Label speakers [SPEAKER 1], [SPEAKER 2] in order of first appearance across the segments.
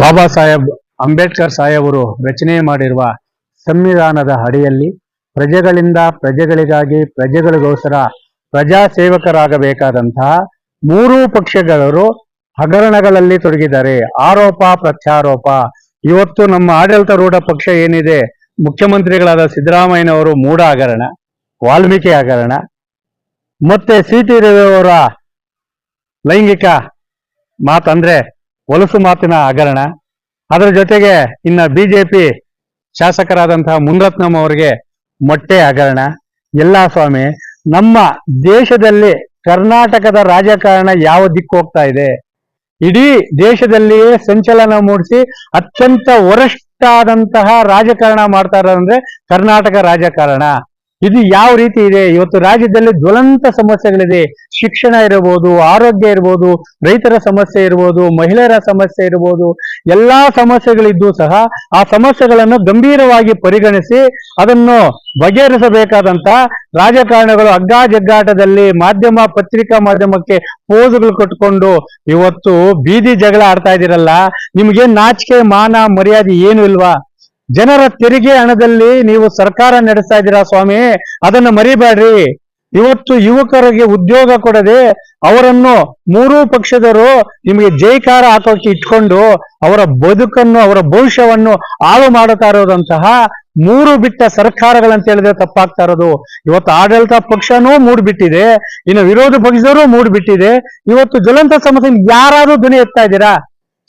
[SPEAKER 1] ಬಾಬಾ ಸಾಹೇಬ್ ಅಂಬೇಡ್ಕರ್ ಸಾಹೇಬರು ರಚನೆ ಮಾಡಿರುವ ಸಂವಿಧಾನದ ಅಡಿಯಲ್ಲಿ ಪ್ರಜೆಗಳಿಂದ ಪ್ರಜೆಗಳಿಗಾಗಿ ಪ್ರಜೆಗಳಿಗೋಸ್ಕರ ಪ್ರಜಾ ಸೇವಕರಾಗಬೇಕಾದಂತಹ ಮೂರೂ ಪಕ್ಷಗಳರು ಹಗರಣಗಳಲ್ಲಿ ತೊಡಗಿದ್ದಾರೆ. ಆರೋಪ, ಪ್ರತ್ಯಾರೋಪ. ಇವತ್ತು ನಮ್ಮ ಆಡಳಿತಾರೂಢ ಪಕ್ಷ ಏನಿದೆ? ಮುಖ್ಯಮಂತ್ರಿಗಳಾದ ಸಿದ್ದರಾಮಯ್ಯನವರು ಮೂಢ ಹಗರಣ, ವಾಲ್ಮೀಕಿ ಹಗರಣ, ಮತ್ತೆ ಸಿ ಟಿ ರವಿ ಅವರ ಲೈಂಗಿಕ ಮಾತಂದ್ರೆ ಹೊಲಸು ಮಾತಿನ ಹಗರಣ. ಅದರ ಜೊತೆಗೆ ಇನ್ನ ಬಿಜೆಪಿ ಶಾಸಕರಾದಂತಹ ಮುನ್ರತ್ನಂ ಅವರಿಗೆ ಮೊಟ್ಟೆ ಹಗರಣ. ಎಲ್ಲ ಸ್ವಾಮಿ, ನಮ್ಮ ದೇಶದಲ್ಲಿ ಕರ್ನಾಟಕದ ರಾಜಕಾರಣ ಯಾವ ದಿಕ್ಕು ಹೋಗ್ತಾ ಇದೆ? ಇಡೀ ದೇಶದಲ್ಲಿಯೇ ಸಂಚಲನ ಮೂಡಿಸಿ ಅತ್ಯಂತ ವರಿಷ್ಠ ಆದಂತಹ ರಾಜಕಾರಣ ಮಾಡ್ತಾ ಇರೋದಂದ್ರೆ ಕರ್ನಾಟಕ ರಾಜಕಾರಣ. ಇದು ಯಾವ ರೀತಿ ಇದೆ? ಇವತ್ತು ರಾಜ್ಯದಲ್ಲಿ ಜ್ವಲಂತ ಸಮಸ್ಯೆಗಳಿದೆ. ಶಿಕ್ಷಣ ಇರಬಹುದು ಆರೋಗ್ಯ ಇರ್ಬೋದು, ರೈತರ ಸಮಸ್ಯೆ ಇರ್ಬೋದು, ಮಹಿಳೆಯರ ಸಮಸ್ಯೆ ಇರ್ಬೋದು, ಎಲ್ಲಾ ಸಮಸ್ಯೆಗಳಿದ್ದು ಸಹ ಆ ಸಮಸ್ಯೆಗಳನ್ನು ಗಂಭೀರವಾಗಿ ಪರಿಗಣಿಸಿ ಅದನ್ನು ಬಗೆಹರಿಸಬೇಕಾದಂತ ರಾಜಕಾರಣಿಗಳು ಅಗ್ಗ ಜಗ್ಗಾಟದಲ್ಲಿ ಮಾಧ್ಯಮ, ಪತ್ರಿಕಾ ಮಾಧ್ಯಮಕ್ಕೆ ಪೋಸ್ಗಳು ಕಟ್ಕೊಂಡು ಇವತ್ತು ಬೀದಿ ಜಗಳ ಆಡ್ತಾ ಇದ್ದೀರಲ್ಲ, ನಿಮ್ಗೆ ನಾಚಿಕೆ, ಮಾನ, ಮರ್ಯಾದೆ ಏನು ಇಲ್ವಾ? ಜನರ ತೆರಿಗೆ ಹಣದಲ್ಲಿ ನೀವು ಸರ್ಕಾರ ನಡೆಸ್ತಾ ಇದ್ದೀರಾ ಸ್ವಾಮಿ? ಅದನ್ನ ಮರಿಬೇಡ್ರಿ. ಇವತ್ತು ಯುವಕರಿಗೆ ಉದ್ಯೋಗ ಕೊಡದೆ ಅವರನ್ನು ಮೂರೂ ಪಕ್ಷದವರು ನಿಮಗೆ ಜೈಕಾರ ಹಾಕೋಕೆ ಇಟ್ಕೊಂಡು ಅವರ ಬದುಕನ್ನು, ಅವರ ಭವಿಷ್ಯವನ್ನು ಹಾಳು ಮಾಡುತ್ತಾ ಇರೋದಂತಹ ಮೂರು ಬಿಟ್ಟ ಸರ್ಕಾರಗಳಂತ ಹೇಳಿದ್ರೆ ತಪ್ಪಾಗ್ತಾ ಇರೋದು. ಇವತ್ತು ಆಡಳಿತ ಪಕ್ಷನೂ ಮೂಡ್ಬಿಟ್ಟಿದೆ, ಇನ್ನು ವಿರೋಧ ಪಕ್ಷದವರು ಮೂಡ್ಬಿಟ್ಟಿದೆ. ಇವತ್ತು ಜ್ವಲಂತ ಸಮಸ್ಯೆ ಯಾರಾದ್ರೂ ಧ್ವನಿ ಎತ್ತಾ ಇದ್ದೀರಾ?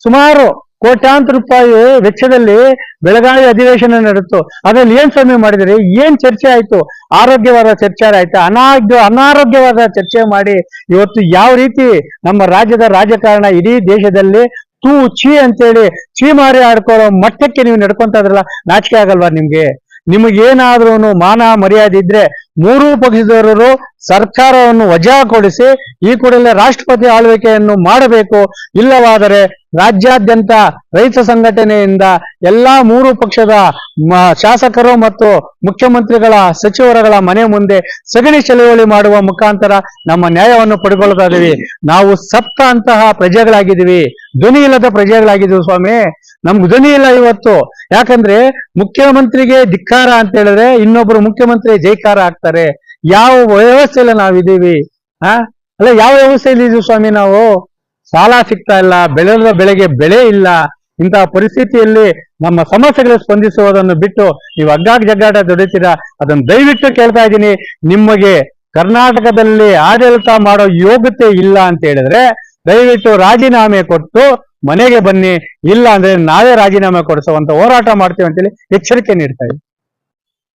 [SPEAKER 1] ಸುಮಾರು. ಕೋಟ್ಯಾಂತರ ರೂಪಾಯಿ ವೆಚ್ಚದಲ್ಲಿ ಬೆಳಗಾವಿ ಅಧಿವೇಶನ ನಡೆಯಿತು. ಅದ್ರಲ್ಲಿ ಏನ್ ಸ್ವಾಮಿ ಮಾಡಿದ್ರಿ? ಏನ್ ಚರ್ಚೆ ಆಯ್ತು? ಆರೋಗ್ಯವಾದ ಚರ್ಚೆ ಆಯ್ತು? ಅನಾರೋಗ್ಯ ಅನಾರೋಗ್ಯವಾದ ಚರ್ಚೆ ಮಾಡಿ ಇವತ್ತು ಯಾವ ರೀತಿ ನಮ್ಮ ರಾಜ್ಯದ ರಾಜಕಾರಣ ಇಡೀ ದೇಶದಲ್ಲಿ ತೂ ಚೀ ಅಂತೇಳಿ ಚೀಮಾರಿ ಆಡ್ಕೊಳ್ಳೋ ಮಟ್ಟಕ್ಕೆ ನೀವು ನಡ್ಕೊಂತ ಇದ್ರಲ್ಲ ನಾಚಿಕೆ ಆಗಲ್ವಾ ನಿಮ್ಗೆ? ನಿಮಗೇನಾದ್ರೂ ಮಾನ ಮರ್ಯಾದೆ ಇದ್ರೆ ಮೂರೂ ಪಕ್ಷದವರು ಸರ್ಕಾರವನ್ನು ವಜಾಗೊಳಿಸಿ ಈ ಕೂಡಲೇ ರಾಷ್ಟ್ರಪತಿ ಆಳ್ವಿಕೆಯನ್ನು ಮಾಡಬೇಕು. ಇಲ್ಲವಾದರೆ ರಾಜ್ಯಾದ್ಯಂತ ರೈತ ಸಂಘಟನೆಯಿಂದ ಎಲ್ಲಾ ಮೂರು ಪಕ್ಷದ ಶಾಸಕರು ಮತ್ತು ಮುಖ್ಯಮಂತ್ರಿಗಳ ಸಚಿವರುಗಳ ಮನೆ ಮುಂದೆ ಸಗಣಿ ಚಳವಳಿ ಮಾಡುವ ಮುಖಾಂತರ ನಮ್ಮ ನ್ಯಾಯವನ್ನು ಪಡ್ಕೊಳ್ತಾ ನಾವು ಸಪ್ತ ಅಂತಹ ಪ್ರಜೆಗಳಾಗಿದ್ದೀವಿ. ಧ್ವನಿ ಇಲ್ಲದ ಪ್ರಜೆಗಳಾಗಿದ್ದೀವಿ ಸ್ವಾಮಿ. ನಮ್ಗೆ ಧ್ವನಿ ಇಲ್ಲ ಇವತ್ತು. ಯಾಕಂದ್ರೆ ಮುಖ್ಯಮಂತ್ರಿಗೆ ಧಿಕ್ಕಾರ ಅಂತ ಹೇಳಿದ್ರೆ ಇನ್ನೊಬ್ರು ಮುಖ್ಯಮಂತ್ರಿ ಜೈಕಾರ ಆಗ್ತಾರೆ ಯಾವ ವ್ಯವಸ್ಥೆಯಲ್ಲಿ ನಾವಿದ್ದೀವಿ? ಆ? ಅಲ್ಲ, ಯಾವ ವ್ಯವಸ್ಥೆಯಲ್ಲಿ ಇದೀವಿ ಸ್ವಾಮಿ ನಾವು? ಸಾಲ ಸಿಗ್ತಾ ಇಲ್ಲ, ಬೆಳೆದ ಬೆಳೆಗೆ ಬೆಳೆ ಇಲ್ಲ. ಇಂತಹ ಪರಿಸ್ಥಿತಿಯಲ್ಲಿ ನಮ್ಮ ಸಮಸ್ಯೆಗಳು ಸ್ಪಂದಿಸುವುದನ್ನು ಬಿಟ್ಟು ನೀವು ಅಗ್ಗಾಗ್ ಜಗ್ಗಾಟ ದುಡಿತೀರಾ ಅದನ್ನು ದಯವಿಟ್ಟು ಕೇಳ್ತಾ ಇದ್ದೀನಿ. ನಿಮಗೆ ಕರ್ನಾಟಕದಲ್ಲಿ ಆಡಳಿತ ಮಾಡೋ ಯೋಗ್ಯತೆ ಇಲ್ಲ ಅಂತ ಹೇಳಿದ್ರೆ ದಯವಿಟ್ಟು ರಾಜೀನಾಮೆ ಕೊಟ್ಟು ಮನೆಗೆ ಬನ್ನಿ. ಇಲ್ಲ ಅಂದ್ರೆ ನಾವೇ ರಾಜೀನಾಮೆ ಕೊಡಿಸುವಂತ ಹೋರಾಟ ಮಾಡ್ತೀವಿ ಅಂತೇಳಿ ಎಚ್ಚರಿಕೆ ನೀಡ್ತಾ ಇದ್ದೀವಿ